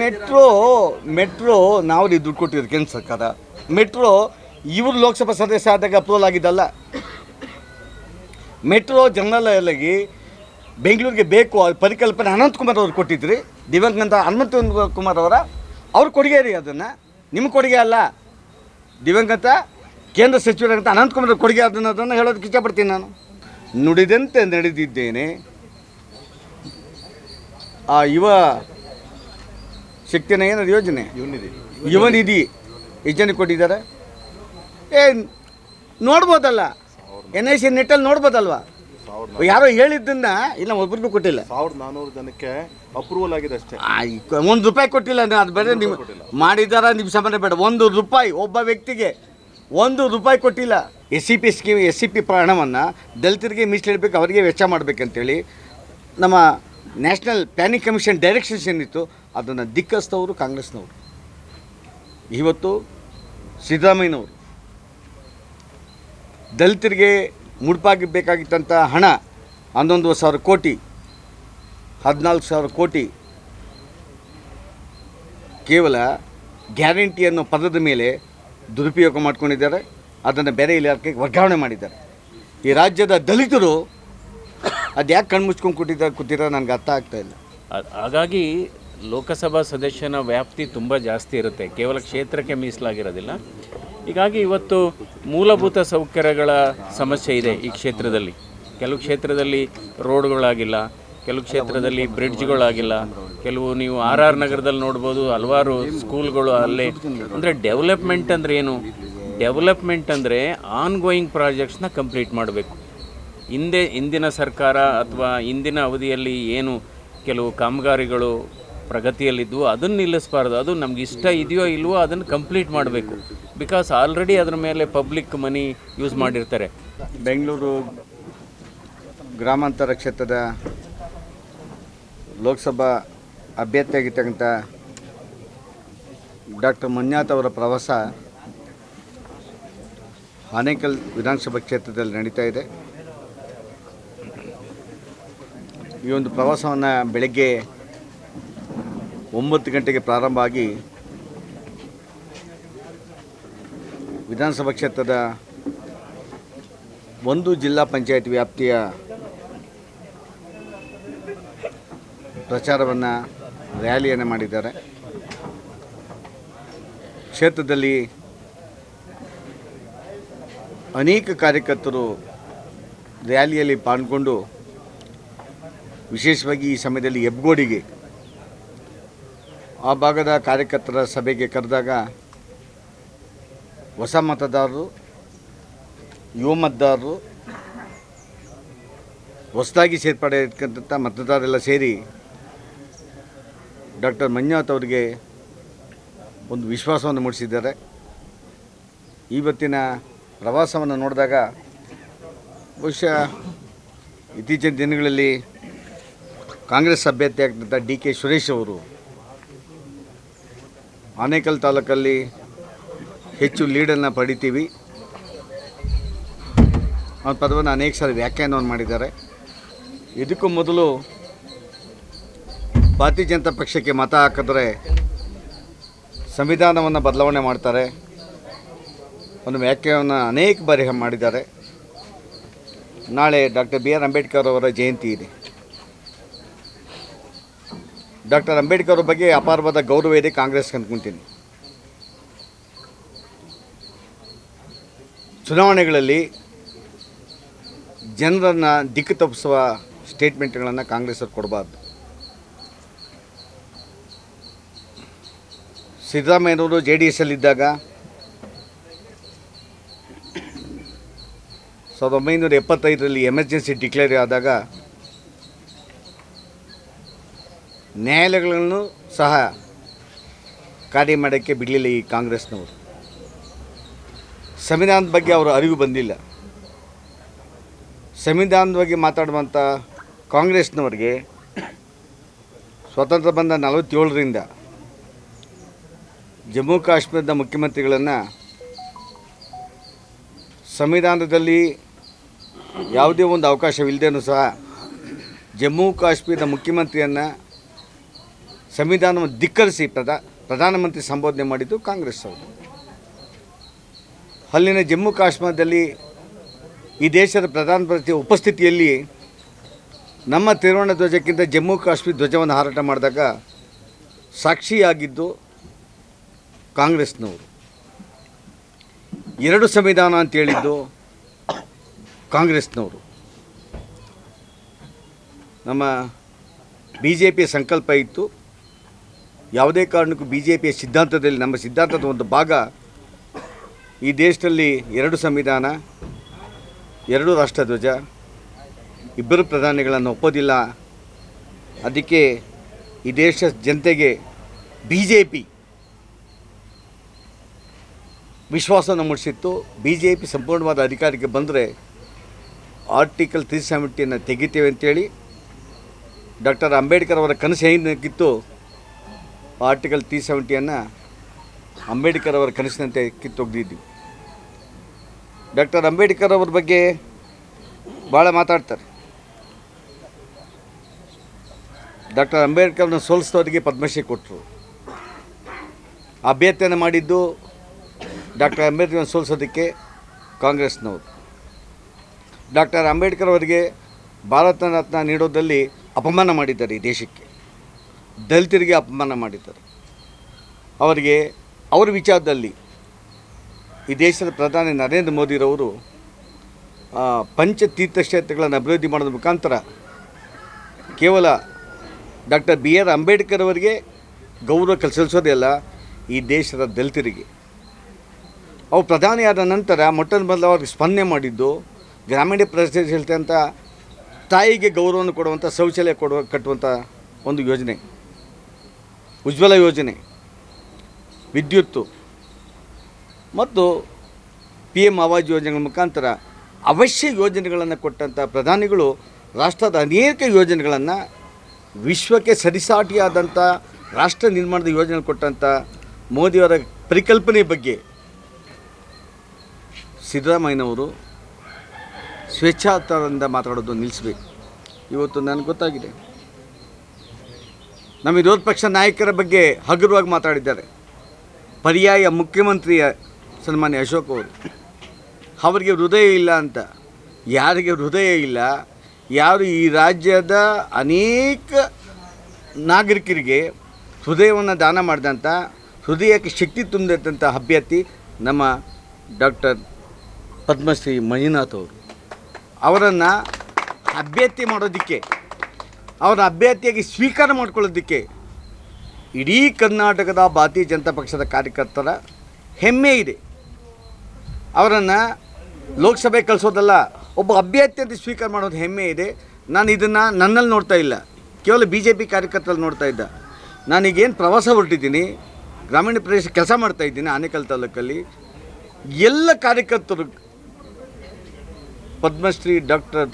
Metro metro ನಾವು ದುಡ್ಡು ಕೊಟ್ಟಿದ್ರು ಕೇಂದ್ರ ಸರ್ಕಾರ. ಮೆಟ್ರೋ ಇವರು ಲೋಕಸಭಾ ಸದಸ್ಯ ಆದಾಗ ಅಪ್ರೂವಲ್ ಆಗಿದ್ದಲ್ಲ. ಮೆಟ್ರೋ ಜನರಲ್ಲಾಗಿ ಬೆಂಗಳೂರಿಗೆ ಬೇಕು ಆ ಪರಿಕಲ್ಪನೆ ಅನಂತಕುಮಾರ್ ಅವರು ಕೊಟ್ಟಿದ್ರಿ. ದಿವಂಗತ ಹನುಮಂತ ಕುಮಾರ್ ಅವರ. ಅವ್ರ ಕೊಡುಗೆ ರೀ ಅದನ್ನು. ನಿಮ್ಮ ಕೊಡುಗೆ ಅಲ್ಲ. ದಿವಂಗತ ಕೇಂದ್ರ ಸಚಿವರಾದಂಥ ಅನಂತಕುಮಾರ್ ಕುಮಾರ್ ಕೊಡುಗೆ ಅದನ್ನು ಅದನ್ನು ಹೇಳೋದಕ್ಕೆ ಇಷ್ಟಪಡ್ತೀನಿ ನಾನು. ನುಡಿದಂತೆ ನಡೆದಿದ್ದೇನೆ. ಆ ಯುವ ಶಕ್ತಿನ ಏನದು ಯೋಜನೆ? ಯುವ ನಿಧಿ ಎಷ್ಟು ಜನಕ್ಕೆ ಕೊಟ್ಟಿದ್ದಾರೆ. ಏ ನೋಡ್ಬೋದಲ್ಲ? ಎನ್ ಐ ಸಿ ನೆಟ್ಟಲ್ಲಿ ನೋಡ್ಬೋದಲ್ವಾ? ಯಾರೋ ಹೇಳಿದ್ದನ್ನ ಇಲ್ಲ ಒಬ್ರಿಗೂ ಕೊಟ್ಟಿಲ್ಲ. ಸಾವಿರದ ಜನಕ್ಕೆ ಅಪ್ರೂವಲ್ ಆಗಿದೆ ಅಷ್ಟೇ. ಒಂದು ರೂಪಾಯಿ ಕೊಟ್ಟಿಲ್ಲ ಅದು ಬೇರೆ ನೀವು ಮಾಡಿದಾರ ನಿಮ್ಮ ಸಂಬಂಧ ಬೇಡ. ಒಂದು ರೂಪಾಯಿ ಒಬ್ಬ ವ್ಯಕ್ತಿಗೆ ಒಂದು ರೂಪಾಯಿ ಕೊಟ್ಟಿಲ್ಲ. S C P scheme S C P ಪ್ರಯಾಣವನ್ನು ದಲಿತರಿಗೆ ಮೀಸಲಿಡಬೇಕು ಅವರಿಗೆ ವೆಚ್ಚ ಮಾಡಬೇಕಂತೇಳಿ ನಮ್ಮ ನ್ಯಾಷನಲ್ ಪ್ಲಾನಿಂಗ್ ಕಮಿಷನ್ ಡೈರೆಕ್ಷನ್ಸ್ ಏನಿತ್ತು ಅದನ್ನು ದಿಕ್ಕಿಸ್ದವರು ಕಾಂಗ್ರೆಸ್ನವರು. ಇವತ್ತು ಸಿದ್ದರಾಮಯ್ಯನವರು. ದಲಿತರಿಗೆ ಮುಡುಪಾಗಿ ಬೇಕಾಗಿತ್ತಂಥ ಹಣ ಹನ್ನೊಂದು ಸಾವಿರ ಕೋಟಿ, ಹದಿನಾಲ್ಕು ಸಾವಿರ ಕೋಟಿ, ಕೇವಲ ಗ್ಯಾರಂಟಿ ಅನ್ನೋ ಪದದ ಮೇಲೆ ದುರುಪಯೋಗ ಮಾಡ್ಕೊಂಡಿದ್ದಾರೆ. ಅದನ್ನು ಬೇರೆ ಇಲಾಖೆಗೆ ವರ್ಗಾವಣೆ ಮಾಡಿದ್ದಾರೆ. ಈ ರಾಜ್ಯದ ದಲಿತರು ಅದು ಯಾಕೆ ಕಣ್ಮುಚ್ಕೊಂಡು ಕೊಟ್ಟಿದ್ದಾರೆ ಕೂತಿರೋ ನನಗೆ ಅರ್ಥ ಆಗ್ತಾ ಇಲ್ಲ. ಹಾಗಾಗಿ ಲೋಕಸಭಾ ಸದಸ್ಯನ ವ್ಯಾಪ್ತಿ ತುಂಬ ಜಾಸ್ತಿ ಇರುತ್ತೆ. ಕೇವಲ ಕ್ಷೇತ್ರಕ್ಕೆ ಮೀಸಲಾಗಿರೋದಿಲ್ಲ. ಹೀಗಾಗಿ ಇವತ್ತು ಮೂಲಭೂತ ಸೌಕರ್ಯಗಳ ಸಮಸ್ಯೆ ಇದೆ ಈ ಕ್ಷೇತ್ರದಲ್ಲಿ. ಕೆಲವು ಕ್ಷೇತ್ರದಲ್ಲಿ ರೋಡ್ಗಳಾಗಿಲ್ಲ, ಕೆಲವು ಕ್ಷೇತ್ರದಲ್ಲಿ ಬ್ರಿಡ್ಜ್ಗಳಾಗಿಲ್ಲ, ಕೆಲವು ನೀವು ಆರ್ ಆರ್ ನಗರದಲ್ಲಿ ನೋಡ್ಬೋದು, ಹಲವಾರು ಸ್ಕೂಲ್ಗಳು ಅಲ್ಲೇ. ಅಂದರೆ ಡೆವಲಪ್ಮೆಂಟ್ ಅಂದರೆ ಏನು? ಡೆವಲಪ್ಮೆಂಟ್ ಅಂದರೆ ಆನ್ ಗೋಯಿಂಗ್ ಪ್ರಾಜೆಕ್ಟ್ಸ್ನ ಕಂಪ್ಲೀಟ್ ಮಾಡಬೇಕು. ಹಿಂದೆ ಇಂದಿನ ಸರ್ಕಾರ ಅಥವಾ ಇಂದಿನ ಅವಧಿಯಲ್ಲಿ ಏನು ಕೆಲವು ಕಾಮಗಾರಿಗಳು ಪ್ರಗತಿಯಲ್ಲಿದ್ವು ಅದನ್ನು ನಿಲ್ಲಿಸಬಾರ್ದು, ಅದು ನಮ್ಗೆ ಇಷ್ಟ ಇದೆಯೋ ಇಲ್ವೋ ಅದನ್ನು ಕಂಪ್ಲೀಟ್ ಮಾಡಬೇಕು. ಬಿಕಾಸ್ ಆಲ್ರೆಡಿ ಅದರ ಮೇಲೆ ಪಬ್ಲಿಕ್ ಮನಿ ಯೂಸ್ ಮಾಡಿರ್ತಾರೆ. ಬೆಂಗಳೂರು ಗ್ರಾಮಾಂತರ ಕ್ಷೇತ್ರದ ಲೋಕಸಭಾ ಅಭ್ಯರ್ಥಿಯಾಗಿರ್ತಕ್ಕಂಥ ಡಾಕ್ಟರ್ ಮಂಜುನಾಥ್ ಅವರ ಪ್ರವಾಸ ಆನೇಕಲ್ ವಿಧಾನಸಭಾ ಕ್ಷೇತ್ರದಲ್ಲಿ ನಡೀತಾ ಇದೆ. ಈ ಒಂದು ಪ್ರವಾಸವನ್ನು ಬೆಳಗ್ಗೆ ಒಂಬತ್ತು ಗಂಟೆಗೆ ಪ್ರಾರಂಭ ಆಗಿ ವಿಧಾನಸಭಾ ಕ್ಷೇತ್ರದ ಒಂದು ಜಿಲ್ಲಾ ಪಂಚಾಯತ್ ವ್ಯಾಪ್ತಿಯ ಪ್ರಚಾರವನ್ನು ರ್ಯಾಲಿಯನ್ನು ಮಾಡಿದ್ದಾರೆ. ಕ್ಷೇತ್ರದಲ್ಲಿ ಅನೇಕ ಕಾರ್ಯಕರ್ತರು ರ್ಯಾಲಿಯಲ್ಲಿ ಪಾಲ್ಗೊಂಡು ವಿಶೇಷವಾಗಿ ಈ ಸಮಯದಲ್ಲಿ ಹೆಬ್ಗೋಡಿಗೆ ಆ ಭಾಗದ ಕಾರ್ಯಕರ್ತರ ಸಭೆಗೆ ಕರೆದಾಗ ಹೊಸ ಮತದಾರರು, ಯುವ ಮತದಾರರು ಹೊಸದಾಗಿ ಸೇರ್ಪಡೆ ಇರ್ತಕ್ಕಂಥ ಮತದಾರರೆಲ್ಲ ಸೇರಿ ಡಾಕ್ಟರ್ ಮಂಜುನಾಥ್ ಅವರಿಗೆ ಒಂದು ವಿಶ್ವಾಸವನ್ನು ಮೂಡಿಸಿದ್ದಾರೆ. ಇವತ್ತಿನ ಪ್ರವಾಸವನ್ನು ನೋಡಿದಾಗ ಬಹುಶಃ ಇತ್ತೀಚಿನ ದಿನಗಳಲ್ಲಿ ಕಾಂಗ್ರೆಸ್ ಅಭ್ಯರ್ಥಿ ಆಗ್ತಂಥ ಡಿ ಕೆ ಸುರೇಶ್ ಅವರು ಆನೇಕಲ್ ತಾಲೂಕಲ್ಲಿ ಹೆಚ್ಚು ಲೀಡನ್ನು ಪಡಿತೀವಿ. ಆ ಪದವನ್ನು ಅನೇಕ ಸಾರಿ ವ್ಯಾಖ್ಯಾನವನ್ನು ಮಾಡಿದ್ದಾರೆ. ಇದಕ್ಕೂ ಮೊದಲು ಭಾರತೀಯ ಜನತಾ ಪಕ್ಷಕ್ಕೆ ಮತ ಹಾಕಿದ್ರೆ ಸಂವಿಧಾನವನ್ನು ಬದಲಾವಣೆ ಮಾಡ್ತಾರೆ. ಒಂದು ವ್ಯಾಖ್ಯಾನವನ್ನು ಅನೇಕ ಬಾರಿ ಮಾಡಿದ್ದಾರೆ. ನಾಳೆ ಡಾಕ್ಟರ್ ಬಿ ಆರ್ ಅಂಬೇಡ್ಕರ್ ಅವರ ಜಯಂತಿ ಇದೆ. ಡಾಕ್ಟರ್ ಅಂಬೇಡ್ಕರ್ ಅವ್ರ ಬಗ್ಗೆ ಅಪಾರವಾದ ಗೌರವ ಇದೆ ಕಾಂಗ್ರೆಸ್ಗೆ ಅಂದ್ಕೊತೀನಿ ಚುನಾವಣೆಗಳಲ್ಲಿ ಜನರನ್ನು ದಿಕ್ಕು ತಪ್ಪಿಸುವ ಸ್ಟೇಟ್ಮೆಂಟ್ಗಳನ್ನು ಕಾಂಗ್ರೆಸ್ ಅವ್ರು ಕೊಡಬಾರ್ದು. ಸಿದ್ದರಾಮಯ್ಯನವರು ಜೆ ಡಿ ಎಸ್ಸಲ್ಲಿದ್ದಾಗ ಸಾವಿರದ ಒಂಬೈನೂರ ಎಪ್ಪತ್ತೈದರಲ್ಲಿ ಎಮರ್ಜೆನ್ಸಿ ಡಿಕ್ಲೇರ್ ಆದಾಗ ನ್ಯಾಯಾಲಯಗಳನ್ನು ಸಹ ಕಾರ್ಯ ಮಾಡೋಕ್ಕೆ ಬಿಡಲಿಲ್ಲ ಈ ಕಾಂಗ್ರೆಸ್ನವರು. ಸಂವಿಧಾನದ ಬಗ್ಗೆ ಅವರ ಅರಿವು ಬಂದಿಲ್ಲ. ಸಂವಿಧಾನದ ಬಗ್ಗೆ ಮಾತಾಡುವಂಥ ಕಾಂಗ್ರೆಸ್ನವ್ರಿಗೆ ಸ್ವತಂತ್ರ ಬಂದ ನಲವತ್ತೇಳರಿಂದ ಜಮ್ಮು ಕಾಶ್ಮೀರದ ಮುಖ್ಯಮಂತ್ರಿಗಳನ್ನು ಸಂವಿಧಾನದಲ್ಲಿ ಯಾವುದೇ ಒಂದು ಅವಕಾಶವಿಲ್ಲದೇನೂ ಸಹ ಜಮ್ಮು ಕಾಶ್ಮೀರದ ಮುಖ್ಯಮಂತ್ರಿಯನ್ನು ಸಂವಿಧಾನವನ್ನು ಧಿಕ್ಕರಿಸಿ ಪ್ರಧಾ, ಪ್ರಧಾನಮಂತ್ರಿ ಸಂಬೋಧನೆ ಮಾಡಿದ್ದು ಕಾಂಗ್ರೆಸ್ ಅವರು. ಅಲ್ಲಿನ ಜಮ್ಮು ಕಾಶ್ಮೀರದಲ್ಲಿ ಈ ದೇಶದ ಪ್ರಧಾನಮಂತ್ರಿ ಉಪಸ್ಥಿತಿಯಲ್ಲಿ ನಮ್ಮ ತ್ರಿವರ್ಣ ಧ್ವಜಕ್ಕಿಂತ ಜಮ್ಮು ಕಾಶ್ಮೀರ ಧ್ವಜವನ್ನು ಹಾರಾಟ ಮಾಡಿದಾಗ ಸಾಕ್ಷಿಯಾಗಿದ್ದು ಕಾಂಗ್ರೆಸ್ನವರು. ಎರಡು ಸಂವಿಧಾನ ಅಂತ ಹೇಳಿದ್ದು ಕಾಂಗ್ರೆಸ್ನವರು. ನಮ್ಮ ಬಿ ಜೆ ಪಿ ಸಂಕಲ್ಪ ಇತ್ತು. ಯಾವುದೇ ಕಾರಣಕ್ಕೂ ಬಿ ಜೆ ಪಿಯ ಸಿದ್ಧಾಂತದಲ್ಲಿ, ನಮ್ಮ ಸಿದ್ಧಾಂತದ ಒಂದು ಭಾಗ ಈ ದೇಶದಲ್ಲಿ ಎರಡು ಸಂವಿಧಾನ, ಎರಡು ರಾಷ್ಟ್ರಧ್ವಜ, ಇಬ್ಬರು ಪ್ರಧಾನಿಗಳನ್ನು ಒಪ್ಪೋದಿಲ್ಲ. ಅದಕ್ಕೆ ಈ ದೇಶ ಜನತೆಗೆ ಬಿ ಜೆ ಪಿ ವಿಶ್ವಾಸವನ್ನು ಮೂಡಿಸಿತ್ತು. ಬಿ ಜೆ ಪಿ ಸಂಪೂರ್ಣವಾದ ಅಧಿಕಾರಕ್ಕೆ ಬಂದರೆ ಆರ್ಟಿಕಲ್ ತ್ರೀ ಸೆವೆಂಟಿಯನ್ನು ತೆಗಿತೇವೆ ಅಂತೇಳಿ ಡಾಕ್ಟರ್ ಅಂಬೇಡ್ಕರ್ ಅವರ ಕನಸು ಏನಿತ್ತು ಆರ್ಟಿಕಲ್ ತ್ರೀ ಸೆವೆಂಟಿಯನ್ನು ಅಂಬೇಡ್ಕರ್ ಅವರ ಕನಸಿನಂತೆ ಕಿತ್ತೊಗ್ದಿದ್ವಿ. ಡಾಕ್ಟರ್ ಅಂಬೇಡ್ಕರ್ ಅವ್ರ ಬಗ್ಗೆ ಭಾಳ ಮಾತಾಡ್ತಾರೆ. ಡಾಕ್ಟರ್ ಅಂಬೇಡ್ಕರ್ನ ಸೋಲಿಸಿದವರಿಗೆ ಪದ್ಮಶ್ರೀ ಕೊಟ್ಟರು ಅಭ್ಯರ್ಥಿಯನ್ನು ಮಾಡಿದ್ದು ಡಾಕ್ಟರ್ ಅಂಬೇಡ್ಕರ್ನ ಸೋಲಿಸೋದಕ್ಕೆ ಕಾಂಗ್ರೆಸ್ನವರು. ಡಾಕ್ಟರ್ ಅಂಬೇಡ್ಕರ್ ಅವರಿಗೆ ಭಾರತ ರತ್ನ ನೀಡೋದಲ್ಲಿ ಅಪಮಾನ ಮಾಡಿದ್ದಾರೆ ಈ ದೇಶಕ್ಕೆ. ದಲಿತರಿಗೆ ಅಪಮಾನ ಮಾಡಿದ್ದಾರೆ. ಅವರಿಗೆ ಅವರ ವಿಚಾರದಲ್ಲಿ ಈ ದೇಶದ ಪ್ರಧಾನಿ ನರೇಂದ್ರ ಮೋದಿರವರು ಪಂಚ ತೀರ್ಥಕ್ಷೇತ್ರಗಳನ್ನು ಅಭಿವೃದ್ಧಿ ಮಾಡೋದ್ರ ಮುಖಾಂತರ ಕೇವಲ ಡಾಕ್ಟರ್ ಬಿ ಆರ್ ಅಂಬೇಡ್ಕರ್ ಅವರಿಗೆ ಗೌರವ ಕಲ್ಸಲ್ಸೋದೇ ಅಲ್ಲ ಈ ದೇಶದ ದಲಿತರಿಗೆ. ಅವು ಪ್ರಧಾನಿಯಾದ ನಂತರ ಮೊಟ್ಟ ಮೊದಲು ಅವ್ರಿಗೆ ಸ್ಪಂದನೆ ಮಾಡಿದ್ದು, ಗ್ರಾಮೀಣ ಪ್ರದೇಶ ಅಂತ ತಾಯಿಗೆ ಗೌರವವನ್ನು ಕೊಡುವಂಥ ಶೌಚಾಲಯ ಕೊಡುವ, ಕಟ್ಟುವಂಥ ಒಂದು ಯೋಜನೆ. ಉಜ್ವಲ ಯೋಜನೆ ವಿದ್ಯುತ್ತು ಮತ್ತು ಪಿ ಎಂ ಆವಾಜ್ ಯೋಜನೆಗಳ ಮುಖಾಂತರ ಅವಶ್ಯ ಯೋಜನೆಗಳನ್ನು ಕೊಟ್ಟಂಥ ಪ್ರಧಾನಿಗಳು ರಾಷ್ಟ್ರದ ಅನೇಕ ಯೋಜನೆಗಳನ್ನು ವಿಶ್ವಕ್ಕೆ ಸರಿಸಾಟಿಯಾದಂಥ ರಾಷ್ಟ್ರ ನಿರ್ಮಾಣದ ಯೋಜನೆ ಕೊಟ್ಟಂಥ ಮೋದಿಯವರ ಪರಿಕಲ್ಪನೆ ಬಗ್ಗೆ ಸಿದ್ದರಾಮಯ್ಯನವರು ಸ್ವೇಚ್ಛಾಚಾರದಿಂದ ಮಾತಾಡೋದು ನಿಲ್ಲಿಸಬೇಕು. ಇವತ್ತು ನನಗೆ ಗೊತ್ತಾಗಿದೆ. ನಮ್ಮ ವಿರೋಧ ಪಕ್ಷ ನಾಯಕರ ಬಗ್ಗೆ ಹಗುರವಾಗಿ ಮಾತಾಡಿದ್ದಾರೆ. ಪರ್ಯಾಯ ಮುಖ್ಯಮಂತ್ರಿಯ ಸನ್ಮಾನ್ಯ ಅಶೋಕ್ ಅವರು. ಅವರಿಗೆ ಹೃದಯ ಇಲ್ಲ ಅಂತ. ಯಾರಿಗೆ ಹೃದಯ ಇಲ್ಲ, ಯಾರು ಈ ರಾಜ್ಯದ ಅನೇಕ ನಾಗರಿಕರಿಗೆ ಹೃದಯವನ್ನು ದಾನ ಮಾಡಿದಂಥ ಹೃದಯಕ್ಕೆ ಶಕ್ತಿ ತುಂಬಿದಂಥ ಅಭ್ಯರ್ಥಿ ನಮ್ಮ ಡಾಕ್ಟರ್ ಪದ್ಮಶ್ರೀ ಮಂಜುನಾಥ್ ಅವರು. ಅವರನ್ನು ಅಭ್ಯರ್ಥಿ ಮಾಡೋದಕ್ಕೆ ಅವರ ಅಭ್ಯರ್ಥಿಯಾಗಿ ಸ್ವೀಕಾರ ಮಾಡ್ಕೊಳ್ಳೋದಕ್ಕೆ ಇಡೀ ಕರ್ನಾಟಕದ ಭಾರತೀಯ ಜನತಾ ಪಕ್ಷದ ಕಾರ್ಯಕರ್ತರ ಹೆಮ್ಮೆ ಇದೆ. ಅವರನ್ನು ಲೋಕಸಭೆ ಕಳಿಸೋದಲ್ಲ, ಒಬ್ಬ ಅಭ್ಯರ್ಥಿ ಅಂತ ಸ್ವೀಕಾರ ಮಾಡೋದು ಹೆಮ್ಮೆ ಇದೆ. ನಾನು ಇದನ್ನು ನನ್ನಲ್ಲಿ ನೋಡ್ತಾ ಇಲ್ಲ, ಕೇವಲ ಬಿ ಜೆ ಪಿ ಕಾರ್ಯಕರ್ತರಲ್ಲಿ ನೋಡ್ತಾ ಇದ್ದ. ನಾನೀಗೇನು ಪ್ರವಾಸ ಹೊರಟಿದ್ದೀನಿ, ಗ್ರಾಮೀಣ ಪ್ರದೇಶ ಕೆಲಸ ಮಾಡ್ತಾ ಇದ್ದೀನಿ ಆನೇಕಲ್ ತಾಲೂಕಲ್ಲಿ. ಎಲ್ಲ ಕಾರ್ಯಕರ್ತರು, ಪದ್ಮಶ್ರೀ ಡಾಕ್ಟರ್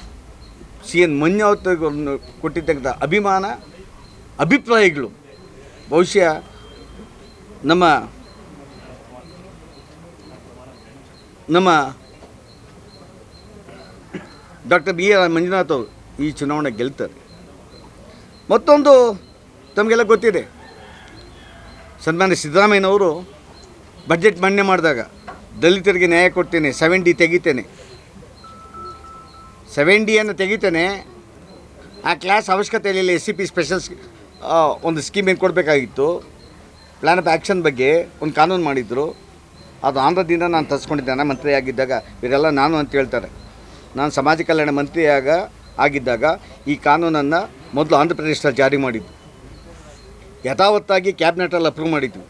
ಸಿ ಎನ್ ಮಂಜಾವತನ್ನು ಕೊಟ್ಟಿರ್ತಕ್ಕಂಥ ಅಭಿಮಾನ, ಅಭಿಪ್ರಾಯಗಳು. ಬಹುಶಃ ನಮ್ಮ ನಮ್ಮ ಡಾಕ್ಟರ್ ಬಿ ಆರ್ ಮಂಜುನಾಥ್ ಅವರು ಈ ಚುನಾವಣೆ ಗೆಲ್ತಾರೆ. ಮತ್ತೊಂದು ತಮಗೆಲ್ಲ ಗೊತ್ತಿದೆ. ಸನ್ಮಾನ್ಯ ಸಿದ್ದರಾಮಯ್ಯನವರು ಬಜೆಟ್ ಮಂಡನೆ ಮಾಡಿದಾಗ, ದಲಿತರಿಗೆ ನ್ಯಾಯ ಕೊಡ್ತೇನೆ ಸೆವೆಂಟಿ ತೆಗಿತೇನೆ. ಸೆವೆನ್ ಡಿಯನ್ನು ತೆಗಿತೇನೆ. ಆ ಕ್ಲಾಸ್ ಅವಶ್ಯಕತೆ ಇಲ್ಲ ಎಸ್ ಸಿ ಪಿ ಸ್ಪೆಷಲ್ ಒಂದು ಸ್ಕೀಮ್ ಏನು ಕೊಡಬೇಕಾಗಿತ್ತು? ಪ್ಲ್ಯಾನ್ ಆಫ್ ಆ್ಯಕ್ಷನ್ ಬಗ್ಗೆ ಒಂದು ಕಾನೂನು ಮಾಡಿದ್ರು. ಅದು ಆಂಧ್ರದಿಂದ ನಾನು ತರಿಸ್ಕೊಂಡಿದ್ದೆ ಮಂತ್ರಿ ಆಗಿದ್ದಾಗ. ಇವರೆಲ್ಲ ನಾನು ಅಂತ ಹೇಳ್ತಾರೆ. ನಾನು ಸಮಾಜ ಕಲ್ಯಾಣ ಮಂತ್ರಿಯಾಗ ಆಗಿದ್ದಾಗ ಈ ಕಾನೂನನ್ನು ಮೊದಲು ಆಂಧ್ರ ಪ್ರದೇಶದಲ್ಲಿ ಜಾರಿ ಮಾಡಿದ್ದು. ಯಥಾವತ್ತಾಗಿ ಕ್ಯಾಬಿನೆಟಲ್ಲಿ ಅಪ್ರೂವ್ ಮಾಡಿದ್ವಿ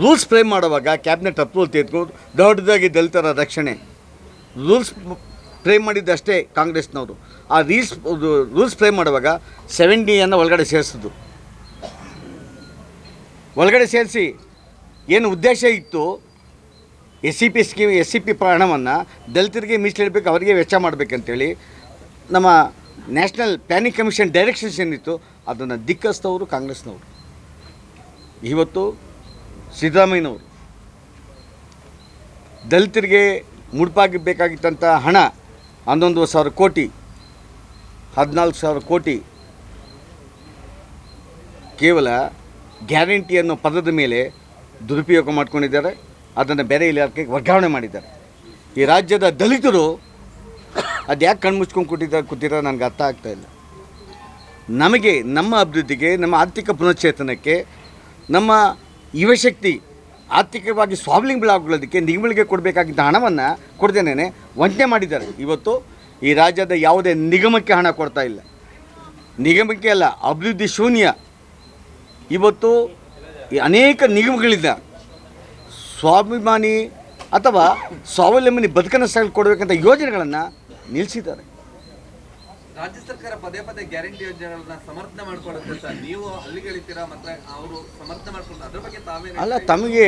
ರೂಲ್ಸ್ ಫ್ರೇಮ್ ಮಾಡುವಾಗ ಕ್ಯಾಬಿನೆಟ್ ಅಪ್ರೂವಲ್ ತೆಗೆದುಕೊಂಡು ದೊಡ್ಡದಾಗಿ ದಲಿತರ ರಕ್ಷಣೆ. ರೂಲ್ಸ್ ಫ್ರೇಮ್ ಮಾಡಿದ್ದಷ್ಟೇ ಕಾಂಗ್ರೆಸ್ನವರು. ಆ ರೀಲ್ಸ್ ರೂಲ್ಸ್ ಫ್ರೇಮ್ ಮಾಡುವಾಗ ಸೆವೆನ್ ಡಿಯನ್ನು ಒಳಗಡೆ ಸೇರಿಸಿದ್ದು. ಒಳಗಡೆ ಸೇರಿಸಿ ಏನು ಉದ್ದೇಶ ಇತ್ತು? S C P scheme S C P ಹಣವನ್ನು ದಲಿತರಿಗೆ ಮೀಸಲಿಡಬೇಕು ಅವರಿಗೆ ವೆಚ್ಚ ಮಾಡಬೇಕಂತೇಳಿ ನಮ್ಮ ನ್ಯಾಷನಲ್ ಪ್ಲ್ಯಾನಿಂಗ್ ಕಮಿಷನ್ ಡೈರೆಕ್ಷನ್ಸ್ ಏನಿತ್ತು, ಅದನ್ನು ದಿಕ್ಕಿಸ್ದವರು ಕಾಂಗ್ರೆಸ್ನವರು. ಇವತ್ತು ಸಿದ್ದರಾಮಯ್ಯನವರು. ದಲಿತರಿಗೆ ಮುಡುಪಾಗಿ ಬೇಕಾಗಿತ್ತಂಥ ಹಣ ಹನ್ನೊಂದು ಸಾವಿರ ಕೋಟಿ, ಹದಿನಾಲ್ಕು ಸಾವಿರ ಕೋಟಿ ಕೇವಲ ಗ್ಯಾರಂಟಿ ಅನ್ನೋ ಪದದ ಮೇಲೆ ದುರುಪಯೋಗ ಮಾಡ್ಕೊಂಡಿದ್ದಾರೆ. ಅದನ್ನು ಬೇರೆ ಇಲಾಖೆಗೆ ವರ್ಗಾವಣೆ ಮಾಡಿದ್ದಾರೆ. ಈ ರಾಜ್ಯದ ದಲಿತರು ಅದು ಯಾಕೆ ಕಣ್ಮುಚ್ಕೊಂಡು ಕೂತಿದ್ದಾರೆ ಕೂತಿರ ನನಗೆ ಅರ್ಥ ಆಗ್ತಾ ಇಲ್ಲ. ನಮಗೆ ನಮ್ಮ ಅಭಿವೃದ್ಧಿಗೆ, ನಮ್ಮ ಆರ್ಥಿಕ ಪುನಶ್ಚೇತನಕ್ಕೆ, ನಮ್ಮ ಯುವಶಕ್ತಿ ಆರ್ಥಿಕವಾಗಿ ಸ್ವಾವಲಂಬಿಗಳಾಗೋದಕ್ಕೆ ನಿಗಮಗಳಿಗೆ ಕೊಡಬೇಕಾಗಿದ್ದ ಹಣವನ್ನು ಕೊಡ್ದೇನೆ ವಂಚನೆ ಮಾಡಿದ್ದಾರೆ. ಇವತ್ತು ಈ ರಾಜ್ಯದ ಯಾವುದೇ ನಿಗಮಕ್ಕೆ ಹಣ ಕೊಡ್ತಾ ಇಲ್ಲ. ನಿಗಮಕ್ಕೆ ಅಲ್ಲ, ಅಭಿವೃದ್ಧಿ ಶೂನ್ಯ. ಇವತ್ತು ಅನೇಕ ನಿಗಮಗಳಿಂದ ಸ್ವಾಭಿಮಾನಿ ಅಥವಾ ಸ್ವಾವಲಂಬನೆ ಬದುಕನ್ನು ಸಾಗಲು ಕೊಡಬೇಕಂತ ಯೋಜನೆಗಳನ್ನು ನಿಲ್ಲಿಸಿದ್ದಾರೆ ರಾಜ್ಯ ಸರ್ಕಾರ ಪದೇ ಪದೇ ಗ್ಯಾರಂಟಿ ಯೋಜನೆಗಳನ್ನ ಸಮರ್ಥನೆ ಮಾಡ್ಕೊಳ್ಳುತ್ತೆ ಸರ್ ನೀವು ಅಲ್ಲಿ ಹೇಳ್ತೀರಾ ಮತ್ತೆ ಅವರು ಸಮರ್ಥನೆ ಮಾಡ್ಕೊಂಡು ಅದ್ರ ಬಗ್ಗೆ ತಾವೇ ಅಲ್ಲ ತಮಗೆ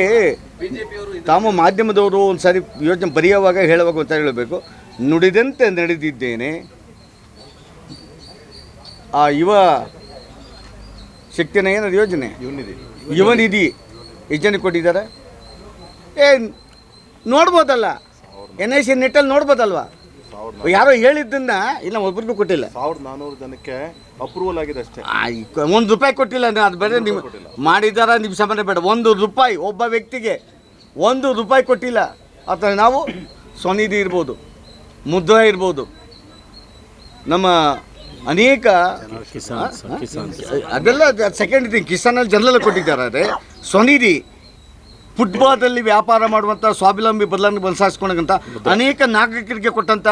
ಬಿಜೆಪಿ ಅವರು ತಾವು ಮಾಧ್ಯಮದವರು ಒಂದು ಸಾರಿ ಯೋಚನೆ ಬರೆಯುವಾಗ ಹೇಳುವಾಗ ಅಂತ ಹೇಳಬೇಕು. ನುಡಿದಂತೆ ನಡೆದಿದ್ದೇನೆ. ಆ ಯುವ ಶಕ್ತಿನ ಏನದು ಯೋಜನೆ. ಯುವ ನಿಧಿ ಯೋಜನೆ ಕೊಟ್ಟಿದ್ದಾರೆ. ಏ ನೋಡ್ಬೋದಲ್ಲ. ಎನ್ ಐ ಸಿ ನೆಟ್ಟಲ್ಲಿ ನೋಡ್ಬೋದಲ್ವಾ? ಯಾರೋ ಹೇಳಿದ್ದನ್ನ ಇಲ್ಲ ಒಬ್ರಿಗೂ ಕೊಟ್ಟಿಲ್ಲ. ಸಾವಿರದ ನಾನ್ನೂರು ಜನಕ್ಕೆ ಅಪ್ರೂವಲ್ ಆಗಿದೆ ಅಷ್ಟೇ. ಒಂದು ರೂಪಾಯಿ ಕೊಟ್ಟಿಲ್ಲ ಅಂದ್ರೆ ಅದು ಬೇರೆ ನೀವು ಮಾಡಿದಾರ ನಿಮ್ಮ ಸಂಬಂಧ ಬೇಡ. ಒಂದು ರೂಪಾಯಿ ಒಬ್ಬ ವ್ಯಕ್ತಿಗೆ ಒಂದು ರೂಪಾಯಿ ಕೊಟ್ಟಿಲ್ಲ. ಅಥವಾ ನಾವು ಸ್ವನಿಧಿ ಇರ್ಬೋದು ಮುದ್ರಾ ಇರ್ಬೋದು ನಮ್ಮ ಅನೇಕ ಕಿಸಾನ್ ಕಿಸಾನ್ ಅದೆಲ್ಲ ಸೆಕೆಂಡ್ ಥಿಂಗ್ ಕಿಸಾನಲ್ಲಿ ಜನರೆಲ್ಲ ಕೊಟ್ಟಿದ್ದಾರೆ. ಸ್ವನಿಧಿ ಫುಟ್ಬಾಲ್ದಲ್ಲಿ ವ್ಯಾಪಾರ ಮಾಡುವಂಥ ಸ್ವಾವಲಂಬಿ ಬದಲಾವಣೆ ಬದಲಾಯಿಸ್ಕೊಂಡಂತ ಅನೇಕ ನಾಗರಿಕರಿಗೆ ಕೊಟ್ಟಂಥ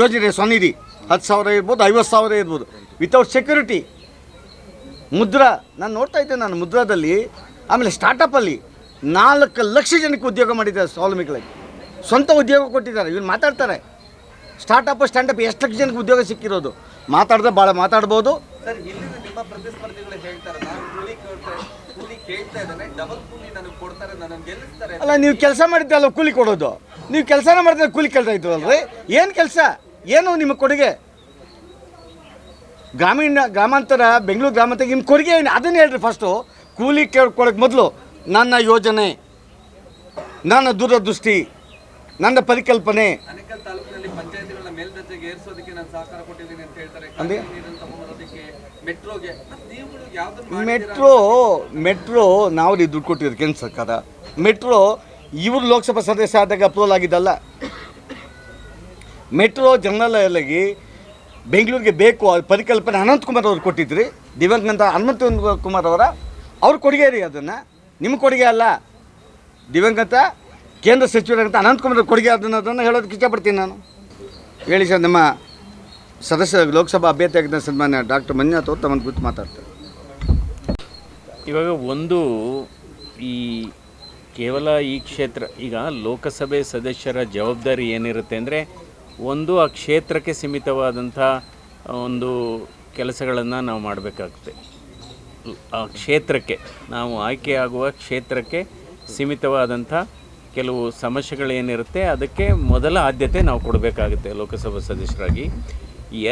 ಯೋಜನೆ ಸ್ವನಿಧಿ. ಹತ್ತು ಸಾವಿರ ಇರ್ಬೋದು, ಐವತ್ತು ಸಾವಿರ ಇರ್ಬೋದು. ವಿತೌಟ್ ಸೆಕ್ಯೂರಿಟಿ ಮುದ್ರಾ, ನಾನು ನೋಡ್ತಾ ಇದ್ದೆ ನಾನು ಮುದ್ರಾದಲ್ಲಿ, ಆಮೇಲೆ ಸ್ಟಾರ್ಟಪ್ಪಲ್ಲಿ ನಾಲ್ಕು ಲಕ್ಷ ಜನಕ್ಕೆ ಉದ್ಯೋಗ ಮಾಡಿದ್ದಾರೆ ಸ್ವಾವಲಂಬಿಗಳಿಗೆ. ಸ್ವಂತ ಉದ್ಯೋಗ ಕೊಟ್ಟಿದ್ದಾರೆ, ಇವ್ರು ಮಾತಾಡ್ತಾರೆ. ಸ್ಟಾರ್ಟಪ್ ಸ್ಟ್ಯಾಂಡಪ್ ಎಷ್ಟು ಲಕ್ಷ ಜನಕ್ಕೆ ಉದ್ಯೋಗ ಸಿಕ್ಕಿರೋದು? ಮಾತಾಡಿದ್ರೆ ಭಾಳ ಮಾತಾಡ್ಬೋದು. ಸರ್ ಅಲ್ಲ ನೀವು ಕೆಲಸ ಮಾಡಿದ್ದಲ್ಲ ಕೂಲಿ ಕೊಡೋದು. ನೀವು ಕೆಲಸನ ಮಾಡಿದ್ರೆ ಕೂಲಿ ಕೇಳ್ತಾ ಇದ್ರಲ್ರಿ? ಏನು ಕೆಲಸ? ಏನು ನಿಮ್ಮ ಕೊಡುಗೆ? ಗ್ರಾಮೀಣ ಗ್ರಾಮಾಂತರ ಬೆಂಗಳೂರು ಗ್ರಾಮಾಂತರ ನಿಮ್ಮ ಕೊಡುಗೆ ಏನು? ಅದನ್ನು ಹೇಳ್ರಿ ಫಸ್ಟು ಕೂಲಿ ಕೇಳ್ಕೊಳಕ್ಕೆ ಮೊದಲು ನನ್ನ ಯೋಜನೆ ನನ್ನ ದೂರದೃಷ್ಟಿ ನನ್ನ ಪರಿಕಲ್ಪನೆ. ಮೆಟ್ರೋ ಮೆಟ್ರೋ ನಾವು ದುಡ್ಡು ಕೊಟ್ಟಿರೋದು ಕೇಂದ್ರ ಸರ್ಕಾರ. ಮೆಟ್ರೋ ಇವರು ಲೋಕಸಭಾ ಸದಸ್ಯ ಆದಾಗ ಅಪ್ರೂವಲ್ ಆಗಿದ್ದಲ್ಲ. ಮೆಟ್ರೋ ಜನರಲ್ಲಾಗಿ ಬೆಂಗಳೂರಿಗೆ ಬೇಕು ಪರಿಕಲ್ಪನೆ ಅನಂತಕುಮಾರ್ ಅವರು ಕೊಟ್ಟಿದ್ರಿ. ದಿವಂಗತ ಹನುಮಂತ ಕುಮಾರ್ ಅವರ. ಅವ್ರ ಕೊಡುಗೆ ರೀ ಅದನ್ನು. ನಿಮ್ಮ ಕೊಡುಗೆ ಅಲ್ಲ. ದಿವಂಗತ, ಕೇಂದ್ರ ಸಚಿವರಾದಂಥ ಅನಂತಕುಮಾರ್ ಕೊಡುಗೆ ಅದನ್ನು ಅದನ್ನು ಹೇಳೋದಕ್ಕೆ ಇಷ್ಟಪಡ್ತೀನಿ ನಾನು. ಹೇಳಿ ಸರ್, ನಮ್ಮ ಸದಸ್ಯ, ಲೋಕಸಭಾ ಅಭ್ಯರ್ಥಿ ಆಗಿದ್ದ ಸನ್ಮಾನ್ಯ ಡಾಕ್ಟರ್ ಮಂಜುನಾಥ್ ಅವರು ತಮ್ಮನ್ನು ಕುರಿತು ಮಾತಾಡ್ತಾರೆ. ಇವಾಗ ಒಂದು ಈ ಕೇವಲ ಈ ಕ್ಷೇತ್ರ, ಈಗ ಲೋಕಸಭೆ ಸದಸ್ಯರ ಜವಾಬ್ದಾರಿ ಏನಿರುತ್ತೆ ಅಂದರೆ ಒಂದು, ಆ ಕ್ಷೇತ್ರಕ್ಕೆ ಸೀಮಿತವಾದಂಥ ಒಂದು ಕೆಲಸಗಳನ್ನು ನಾವು ಮಾಡಬೇಕಾಗುತ್ತೆ. ಆ ಕ್ಷೇತ್ರಕ್ಕೆ, ನಾವು ಆಯ್ಕೆಯಾಗುವ ಕ್ಷೇತ್ರಕ್ಕೆ ಸೀಮಿತವಾದಂಥ ಕೆಲವು ಸಮಸ್ಯೆಗಳೇನಿರುತ್ತೆ, ಅದಕ್ಕೆ ಮೊದಲ ಆದ್ಯತೆ ನಾವು ಕೊಡಬೇಕಾಗುತ್ತೆ ಲೋಕಸಭಾ ಸದಸ್ಯರಾಗಿ.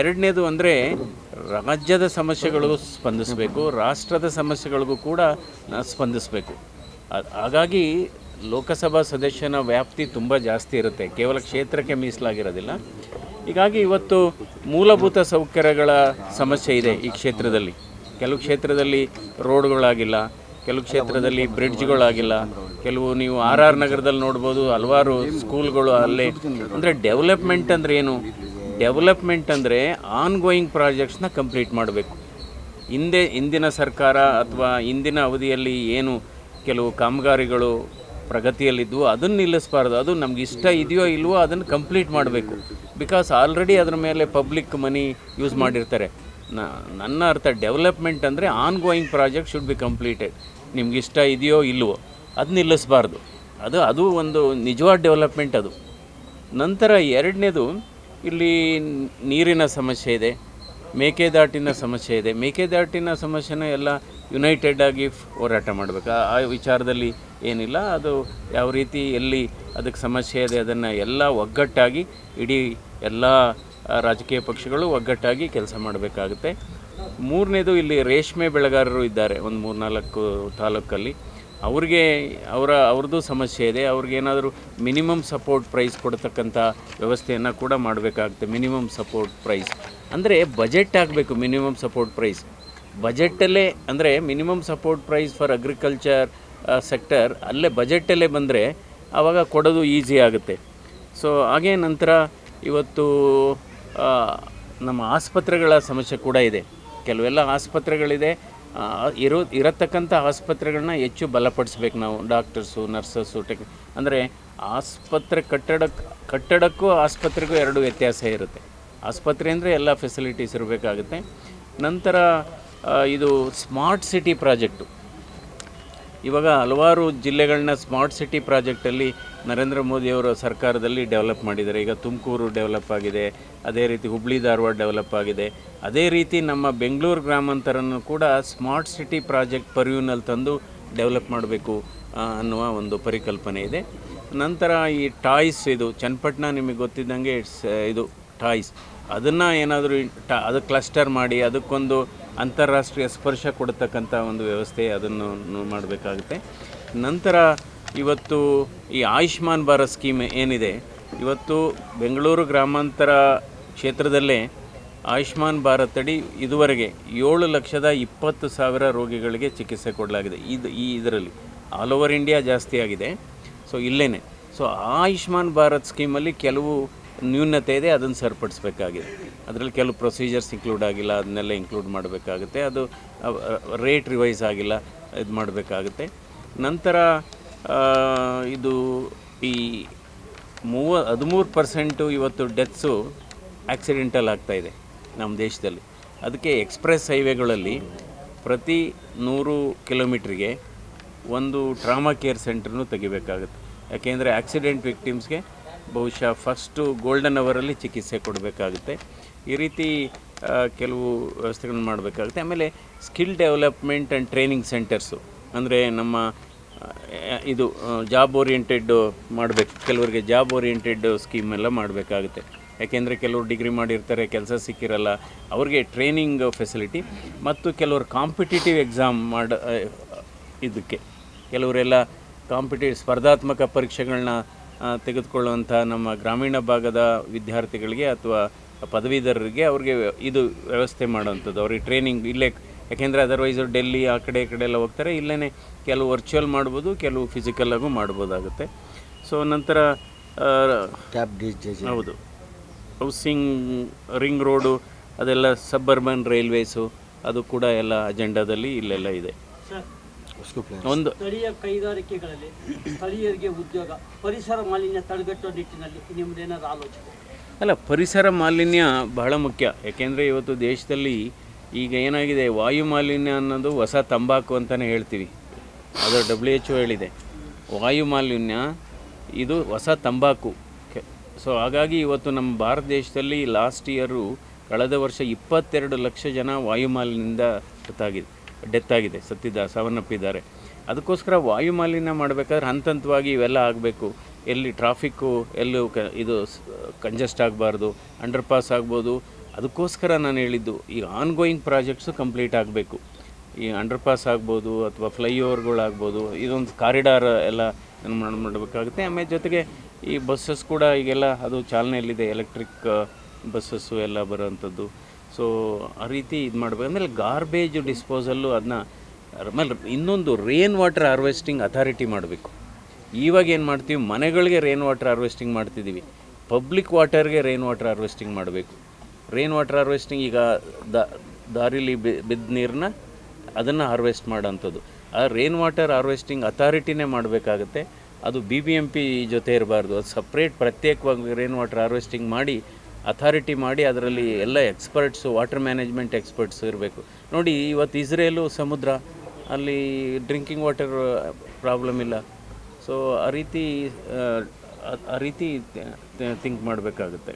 ಎರಡನೇದು ಅಂದರೆ ರಾಜ್ಯದ ಸಮಸ್ಯೆಗಳು ಸ್ಪಂದಿಸಬೇಕು, ರಾಷ್ಟ್ರದ ಸಮಸ್ಯೆಗಳಿಗೂ ಕೂಡ ಸ್ಪಂದಿಸಬೇಕು. ಹಾಗಾಗಿ ಲೋಕಸಭಾ ಸದಸ್ಯನ ವ್ಯಾಪ್ತಿ ತುಂಬ ಜಾಸ್ತಿ ಇರುತ್ತೆ. ಕೇವಲ ಕ್ಷೇತ್ರಕ್ಕೆ ಮೀಸಲಾಗಿರೋದಿಲ್ಲ. ಹೀಗಾಗಿ ಇವತ್ತು ಮೂಲಭೂತ ಸೌಕರ್ಯಗಳ ಸಮಸ್ಯೆ ಇದೆ ಈ ಕ್ಷೇತ್ರದಲ್ಲಿ. ಕೆಲವು ಕ್ಷೇತ್ರದಲ್ಲಿ ರೋಡ್ಗಳಾಗಿಲ್ಲ, ಕೆಲವು ಕ್ಷೇತ್ರದಲ್ಲಿ ಬ್ರಿಡ್ಜ್ಗಳಾಗಿಲ್ಲ, ಕೆಲವು ನೀವು ಆರ್ ಆರ್ ನಗರದಲ್ಲಿ ನೋಡ್ಬೋದು, ಹಲವಾರು ಸ್ಕೂಲ್ಗಳು ಅಲ್ಲೇ. ಅಂದರೆ ಡೆವಲಪ್ಮೆಂಟ್ ಅಂದರೆ ಏನು? ಡೆವಲಪ್ಮೆಂಟ್ ಅಂದರೆ ಆನ್ ಗೋಯಿಂಗ್ ಪ್ರಾಜೆಕ್ಟ್ಸ್ನ ಕಂಪ್ಲೀಟ್ ಮಾಡಬೇಕು. ಹಿಂದೆ ಇಂದಿನ ಸರ್ಕಾರ ಅಥವಾ ಇಂದಿನ ಅವಧಿಯಲ್ಲಿ ಏನು ಕೆಲವು ಕಾಮಗಾರಿಗಳು ಪ್ರಗತಿಯಲ್ಲಿದ್ದವು ಅದನ್ನು ನಿಲ್ಲಿಸಬಾರ್ದು. ಅದು ನಮ್ಗೆ ಇಷ್ಟ ಇದೆಯೋ ಇಲ್ವೋ ಅದನ್ನು ಕಂಪ್ಲೀಟ್ ಮಾಡಬೇಕು. ಬಿಕಾಸ್ ಆಲ್ರೆಡಿ ಅದರ ಮೇಲೆ ಪಬ್ಲಿಕ್ ಮನಿ ಯೂಸ್ ಮಾಡಿರ್ತಾರೆ. ನನ್ನ ಅರ್ಥ ಡೆವಲಪ್ಮೆಂಟ್ ಅಂದರೆ ongoing project should be completed ನಿಮ್ಗೆ ಇಷ್ಟ ಇದೆಯೋ ಇಲ್ವೋ ಅದು ನಿಲ್ಲಿಸಬಾರ್ದು. ಅದು ಅದು ಒಂದು ನಿಜವಾದ ಡೆವಲಪ್ಮೆಂಟ್ ಅದು. ನಂತರ ಎರಡನೇದು ಇಲ್ಲಿ ನೀರಿನ ಸಮಸ್ಯೆ ಇದೆ ಮೇಕೆದಾಟಿನ ಸಮಸ್ಯೆ ಇದೆ. ಮೇಕೆದಾಟಿನ ಸಮಸ್ಯೆನ ಎಲ್ಲ ಯುನೈಟೆಡ್ ಆಗಿ ಹೋರಾಟ ಮಾಡಬೇಕು? ಆ- ಆ ವಿಚಾರದಲ್ಲಿ ಏನಿಲ್ಲ. ಅದು ಯಾವ ರೀತಿ, ಎಲ್ಲಿ ಅದಕ್ಕೆ ಸಮಸ್ಯೆ ಇದೆ ಅದನ್ನು ಎಲ್ಲ ಒಗ್ಗಟ್ಟಾಗಿ ಇಡೀ ಎಲ್ಲ ರಾಜಕೀಯ ಪಕ್ಷಗಳು ಒಗ್ಗಟ್ಟಾಗಿ ಕೆಲಸ ಮಾಡಬೇಕಾಗುತ್ತೆ. ಮೂರನೇದು ಇಲ್ಲಿ ರೇಷ್ಮೆ ಬೆಳೆಗಾರರು ಇದ್ದಾರೆ ಒಂದು ಮೂರ್ನಾಲ್ಕು ತಾಲೂಕಲ್ಲಿ. ಅವ್ರಿಗೆ, ಅವರ, ಅವ್ರದ್ದು ಸಮಸ್ಯೆ ಇದೆ. ಅವ್ರಿಗೇನಾದರೂ ಮಿನಿಮಮ್ ಸಪೋರ್ಟ್ ಪ್ರೈಸ್ ಕೊಡ್ತಕ್ಕಂಥ ವ್ಯವಸ್ಥೆಯನ್ನು ಕೂಡ ಮಾಡಬೇಕಾಗುತ್ತೆ. Minimum support price. ಅಂದರೆ ಬಜೆಟ್ ಆಗಬೇಕು ಮಿನಿಮಮ್ ಸಪೋರ್ಟ್ ಪ್ರೈಸ್. ಬಜೆಟಲ್ಲೇ, ಅಂದರೆ minimum support price for agriculture sector, ಅಲ್ಲೇ ಬಜೆಟಲ್ಲೇ ಬಂದರೆ ಆವಾಗ ಕೊಡೋದು ಈಸಿ ಆಗುತ್ತೆ. ಸೊ, ಹಾಗೆ ನಂತರ ಇವತ್ತು ನಮ್ಮ ಆಸ್ಪತ್ರೆಗಳ ಸಮಸ್ಯೆ ಕೂಡ ಇದೆ. ಕೆಲವೆಲ್ಲ ಆಸ್ಪತ್ರೆಗಳಿದೆ ಇರೋ, ಇರತಕ್ಕಂಥ ಆಸ್ಪತ್ರೆಗಳನ್ನ ಹೆಚ್ಚು ಬಲಪಡಿಸ್ಬೇಕು ನಾವು, ಡಾಕ್ಟರ್ಸು, ನರ್ಸಸ್ಸು, ಟೆಕ್, ಅಂದರೆ ಆಸ್ಪತ್ರೆ ಕಟ್ಟಡಕ್ಕೆ ಕಟ್ಟಡಕ್ಕೂ ಆಸ್ಪತ್ರೆಗೂ ಎರಡು ವ್ಯತ್ಯಾಸ ಇರುತ್ತೆ. ಆಸ್ಪತ್ರೆ ಅಂದರೆ ಎಲ್ಲ ಫೆಸಿಲಿಟೀಸ್ ಇರಬೇಕಾಗುತ್ತೆ. ನಂತರ ಇದು ಸ್ಮಾರ್ಟ್ ಸಿಟಿ ಪ್ರಾಜೆಕ್ಟು. ಇವಾಗ ಹಲವಾರು ಜಿಲ್ಲೆಗಳನ್ನ ಸ್ಮಾರ್ಟ್ ಸಿಟಿ ಪ್ರಾಜೆಕ್ಟಲ್ಲಿ ನರೇಂದ್ರ ಮೋದಿಯವರ ಸರ್ಕಾರದಲ್ಲಿ ಡೆವಲಪ್ ಮಾಡಿದ್ದಾರೆ. ಈಗ ತುಮಕೂರು ಡೆವಲಪ್ ಆಗಿದೆ, ಅದೇ ರೀತಿ ಹುಬ್ಳಿ, ಧಾರವಾಡ ಡೆವಲಪ್ ಆಗಿದೆ. ಅದೇ ರೀತಿ ನಮ್ಮ ಬೆಂಗಳೂರು ಗ್ರಾಮಾಂತರನ್ನು ಕೂಡ ಸ್ಮಾರ್ಟ್ ಸಿಟಿ ಪ್ರಾಜೆಕ್ಟ್ ಪರ್ಯೂನಲ್ಲಿ ತಂದು ಡೆವಲಪ್ ಮಾಡಬೇಕು ಅನ್ನುವ ಒಂದು ಪರಿಕಲ್ಪನೆ ಇದೆ. ನಂತರ ಈ ಟಾಯ್ಸ್ ಇದು, ಚನ್ನಪಟ್ಟಣ ನಿಮಗೆ ಗೊತ್ತಿದ್ದಂಗೆ ಇಟ್ಸ್ ಇದು ಟಾಯ್ಸ್. ಅದನ್ನು ಏನಾದರೂ ಟ, ಅದು ಕ್ಲಸ್ಟರ್ ಮಾಡಿ, ಅದಕ್ಕೊಂದು ಅಂತಾರಾಷ್ಟ್ರೀಯ ಸ್ಪರ್ಶ ಕೊಡ್ತಕ್ಕಂಥ ಒಂದು ವ್ಯವಸ್ಥೆ ಅದನ್ನು ಮಾಡಬೇಕಾಗುತ್ತೆ. ನಂತರ ಇವತ್ತು ಈ ಆಯುಷ್ಮಾನ್ ಭಾರತ್ ಸ್ಕೀಮ್ ಏನಿದೆ, ಇವತ್ತು ಬೆಂಗಳೂರು ಗ್ರಾಮಾಂತರ ಕ್ಷೇತ್ರದಲ್ಲೇ ಆಯುಷ್ಮಾನ್ ಭಾರತ್ ಅಡಿ ಇದುವರೆಗೆ ಏಳು ಲಕ್ಷದ ಇಪ್ಪತ್ತು ಸಾವಿರ ರೋಗಿಗಳಿಗೆ ಚಿಕಿತ್ಸೆ ಕೊಡಲಾಗಿದೆ. ಇದು ಈ ಇದರಲ್ಲಿ ಆಲ್ ಓವರ್ ಇಂಡಿಯಾ ಜಾಸ್ತಿ ಆಗಿದೆ. ಸೊ ಇಲ್ಲೇ ಸೊ, ಆಯುಷ್ಮಾನ್ ಭಾರತ್ ಸ್ಕೀಮಲ್ಲಿ ಕೆಲವು ನ್ಯೂನತೆ ಇದೆ, ಅದನ್ನು ಸರಿಪಡಿಸ್ಬೇಕಾಗಿದೆ. ಅದರಲ್ಲಿ ಕೆಲವು ಪ್ರೊಸೀಜರ್ಸ್ ಇನ್ಕ್ಲೂಡ್ ಆಗಿಲ್ಲ, ಅದನ್ನೆಲ್ಲ ಇನ್ಕ್ಲೂಡ್ ಮಾಡಬೇಕಾಗುತ್ತೆ. ಅದು ರೇಟ್ ರಿವೈಸ್ ಆಗಿಲ್ಲ, ಇದು ಮಾಡಬೇಕಾಗುತ್ತೆ. ನಂತರ ಇದು ಈ ಮೂವ, ಹದಿಮೂರು ಪರ್ಸೆಂಟು ಇವತ್ತು ಡೆತ್ಸು ಆಕ್ಸಿಡೆಂಟಲ್ ಆಗ್ತಾ ಇದೆ ನಮ್ಮ ದೇಶದಲ್ಲಿ. ಅದಕ್ಕೆ ಎಕ್ಸ್ಪ್ರೆಸ್ ಹೈವೇಗಳಲ್ಲಿ ಪ್ರತಿ ನೂರು ಕಿಲೋಮೀಟ್ರಿಗೆ ಒಂದು ಟ್ರಾಮಾ ಕೇರ್ ಸೆಂಟ್ರನ್ನು ತೆಗಿಬೇಕಾಗುತ್ತೆ. ಯಾಕೆಂದರೆ ಆಕ್ಸಿಡೆಂಟ್ ವಿಕ್ಟಿಮ್ಸ್ಗೆ ಬಹುಶಃ ಫಸ್ಟು ಗೋಲ್ಡನ್ ಅವರಲ್ಲಿ ಚಿಕಿತ್ಸೆ ಕೊಡಬೇಕಾಗುತ್ತೆ. ಈ ರೀತಿ ಕೆಲವು ವ್ಯವಸ್ಥೆಗಳನ್ನ ಮಾಡಬೇಕಾಗುತ್ತೆ. ಆಮೇಲೆ skill development and training centres ಅಂದರೆ ನಮ್ಮ ಇದು ಜಾಬ್ ಓರಿಯೆಂಟೆಡ್ ಮಾಡಬೇಕು. ಕೆಲವರಿಗೆ ಜಾಬ್ ಓರಿಯೆಂಟೆಡ್ ಸ್ಕೀಮ್ ಎಲ್ಲ ಮಾಡಬೇಕಾಗುತ್ತೆ. ಯಾಕೆಂದರೆ ಕೆಲವರು ಡಿಗ್ರಿ ಮಾಡಿರ್ತಾರೆ, ಕೆಲಸ ಸಿಕ್ಕಿರಲ್ಲ, ಅವ್ರಿಗೆ ಟ್ರೈನಿಂಗ್ ಫೆಸಿಲಿಟಿ ಮತ್ತು ಕೆಲವರು ಕಾಂಪಿಟೇಟಿವ್ ಎಕ್ಸಾಮ್ ಮಾಡ ಇದಕ್ಕೆ. ಕೆಲವರೆಲ್ಲ ಕಾಂಪಿಟೇಟಿವ್ ಸ್ಪರ್ಧಾತ್ಮಕ ಪರೀಕ್ಷೆಗಳನ್ನ ತೆಗೆದುಕೊಳ್ಳುವಂಥ ನಮ್ಮ ಗ್ರಾಮೀಣ ಭಾಗದ ವಿದ್ಯಾರ್ಥಿಗಳಿಗೆ ಅಥವಾ ಪದವೀಧರರಿಗೆ ಅವ್ರಿಗೆ ಇದು ವ್ಯವಸ್ಥೆ ಮಾಡುವಂಥದ್ದು. ಅವ್ರಿಗೆ ಟ್ರೈನಿಂಗ್ ಇಲ್ಲೇ ಯಾಕೆಂದರೆ ಅದರ್ವೈಸ್ ಡೆಲ್ಲಿ ಆ ಕಡೆ ಈ ಕಡೆ ಎಲ್ಲ ಹೋಗ್ತಾರೆ ಇಲ್ಲೇ ಕೆಲವು ವರ್ಚುವಲ್ ಮಾಡ್ಬೋದು ಕೆಲವು ಫಿಸಿಕಲ್ಲಾಗೂ ಮಾಡ್ಬೋದಾಗುತ್ತೆ. ಸೊ ನಂತರ ಹೌದು. ಹೌಸಿಂಗ್ ರಿಂಗ್ ರೋಡು ಅದೆಲ್ಲ ಸಬ್ಬರ್ಬನ್ ರೈಲ್ವೇಸು ಅದು ಕೂಡ ಎಲ್ಲ ಅಜೆಂಡಾದಲ್ಲಿ ಇಲ್ಲೆಲ್ಲ ಇದೆ. ಒಂದು ಸ್ಥಳೀಯ ಕೈಗಾರಿಕೆಗಳಲ್ಲಿ ಸ್ಥಳೀಯರಿಗೆ ಉದ್ಯೋಗ ಪರಿಸರ ಮಾಲಿನ್ಯ ತಡೆಗಟ್ಟುವ ನಿಟ್ಟಿನಲ್ಲಿ ನಿಮ್ಮದೇನಾದ್ರು ಆಲೋಚನೆ? ಅಲ್ಲ ಪರಿಸರ ಮಾಲಿನ್ಯ ಬಹಳ ಮುಖ್ಯ. ಯಾಕೆಂದರೆ ಇವತ್ತು ದೇಶದಲ್ಲಿ ಈಗ ಏನಾಗಿದೆ ವಾಯು ಮಾಲಿನ್ಯ ಅನ್ನೋದು ಹೊಸ ತಂಬಾಕು ಅಂತಲೇ ಹೇಳ್ತೀವಿ. ಅದು ಡಬ್ಲ್ಯೂ ಎಚ್ ಒ ಹೇಳಿದೆ. ವಾಯು ಮಾಲಿನ್ಯ ಇದು ಹೊಸ ತಂಬಾಕು. ಸೊ ಹಾಗಾಗಿ ಇವತ್ತು ನಮ್ಮ ಭಾರತ ದೇಶದಲ್ಲಿ ಲಾಸ್ಟ್ ಇಯರು ಕಳೆದ ವರ್ಷ ಇಪ್ಪತ್ತೆರಡು ಲಕ್ಷ ಜನ ವಾಯು ಮಾಲಿನ್ಯದಿಂದ ಸತ್ತಾಗಿದೆ ಡೆತ್ ಆಗಿದೆ ಸತ್ತಿದ್ದ ಸಾವನ್ನಪ್ಪಿದ್ದಾರೆ ಅದಕ್ಕೋಸ್ಕರ ವಾಯು ಮಾಲಿನ್ಯ ಮಾಡಬೇಕಾದ್ರೆ ಹಂತ ಹಂತವಾಗಿ ಇವೆಲ್ಲ ಆಗಬೇಕು. ಎಲ್ಲಿ ಟ್ರಾಫಿಕ್ಕು, ಎಲ್ಲೂ ಕ, ಇದು ಕಂಜೆಸ್ಟ್ ಆಗಬಾರ್ದು ಅಂಡರ್ ಪಾಸ್ ಆಗ್ಬೋದು. ಅದಕ್ಕೋಸ್ಕರ ನಾನು ಹೇಳಿದ್ದು, ಈ ಆನ್ಗೋಯಿಂಗ್ ಪ್ರಾಜೆಕ್ಟ್ಸು ಕಂಪ್ಲೀಟ್ ಆಗಬೇಕು. ಈ ಅಂಡರ್ ಪಾಸ್ ಆಗ್ಬೋದು, ಅಥವಾ ಫ್ಲೈಓವರ್ಗಳಾಗ್ಬೋದು, ಇದೊಂದು ಕಾರಿಡಾರ್ ಎಲ್ಲ ಮಾಡಬೇಕಾಗುತ್ತೆ. ಆಮೇಲೆ ಜೊತೆಗೆ ಈ ಬಸ್ಸಸ್ ಕೂಡ ಈಗೆಲ್ಲ, ಅದು ಚಾಲನೆಯಲ್ಲಿದೆ, ಎಲೆಕ್ಟ್ರಿಕ್ ಬಸ್ಸಸ್ಸು ಎಲ್ಲ ಬರೋವಂಥದ್ದು. ಸೊ ಆ ರೀತಿ ಇದು ಮಾಡಬೇಕು. ಆಮೇಲೆ ಗಾರ್ಬೇಜ್ ಡಿಸ್ಪೋಸಲ್ಲು ಅದನ್ನ ಆಮೇಲೆ ಇನ್ನೊಂದು ರೇನ್ ವಾಟರ್ ಹಾರ್ವೆಸ್ಟಿಂಗ್ ಅಥಾರಿಟಿ ಮಾಡಬೇಕು. ಇವಾಗ ಏನು ಮಾಡ್ತೀವಿ, ಮನೆಗಳಿಗೆ ರೇನ್ ವಾಟರ್ ಹಾರ್ವೆಸ್ಟಿಂಗ್ ಮಾಡ್ತಿದ್ದೀವಿ. ಪಬ್ಲಿಕ್ ವಾಟರ್ಗೆ ರೇನ್ ವಾಟರ್ ಹಾರ್ವೆಸ್ಟಿಂಗ್ ಮಾಡಬೇಕು. ರೇನ್ ವಾಟರ್ ಹಾರ್ವೆಸ್ಟಿಂಗ್ ಈಗ ದ, ದಾರಿಲಿ ಬಿದ್ದ ನೀರನ್ನ ಅದನ್ನು ಹಾರ್ವೆಸ್ಟ್ ಮಾಡೋಂಥದ್ದು. ಆ ರೇನ್ ವಾಟರ್ ಹಾರ್ವೆಸ್ಟಿಂಗ್ ಅಥಾರಿಟಿನೇ ಮಾಡಬೇಕಾಗತ್ತೆ. ಅದು ಬಿ ಬಿ ಎಂ ಪಿ ಜೊತೆ ಇರಬಾರ್ದು. ಅದು ಸಪ್ರೇಟ್ ಪ್ರತ್ಯೇಕವಾಗಿ ರೇನ್ ವಾಟರ್ ಹಾರ್ವೆಸ್ಟಿಂಗ್ ಮಾಡಿ ಅಥಾರಿಟಿ ಮಾಡಿ ಅದರಲ್ಲಿ ಎಲ್ಲ ಎಕ್ಸ್ಪರ್ಟ್ಸು ವಾಟರ್ ಮ್ಯಾನೇಜ್ಮೆಂಟ್ ಎಕ್ಸ್ಪರ್ಟ್ಸ್ ಇರಬೇಕು. ನೋಡಿ ಇವತ್ತು ಇಸ್ರೇಲು ಸಮುದ್ರ ಅಲ್ಲಿ ಡ್ರಿಂಕಿಂಗ್ ವಾಟರ್ ಪ್ರಾಬ್ಲಮ್ ಇಲ್ಲ. ಸೊ ಆ ರೀತಿ ಆ, ರೀತಿ ಥಿಂಕ್ ಮಾಡಬೇಕಾಗುತ್ತೆ.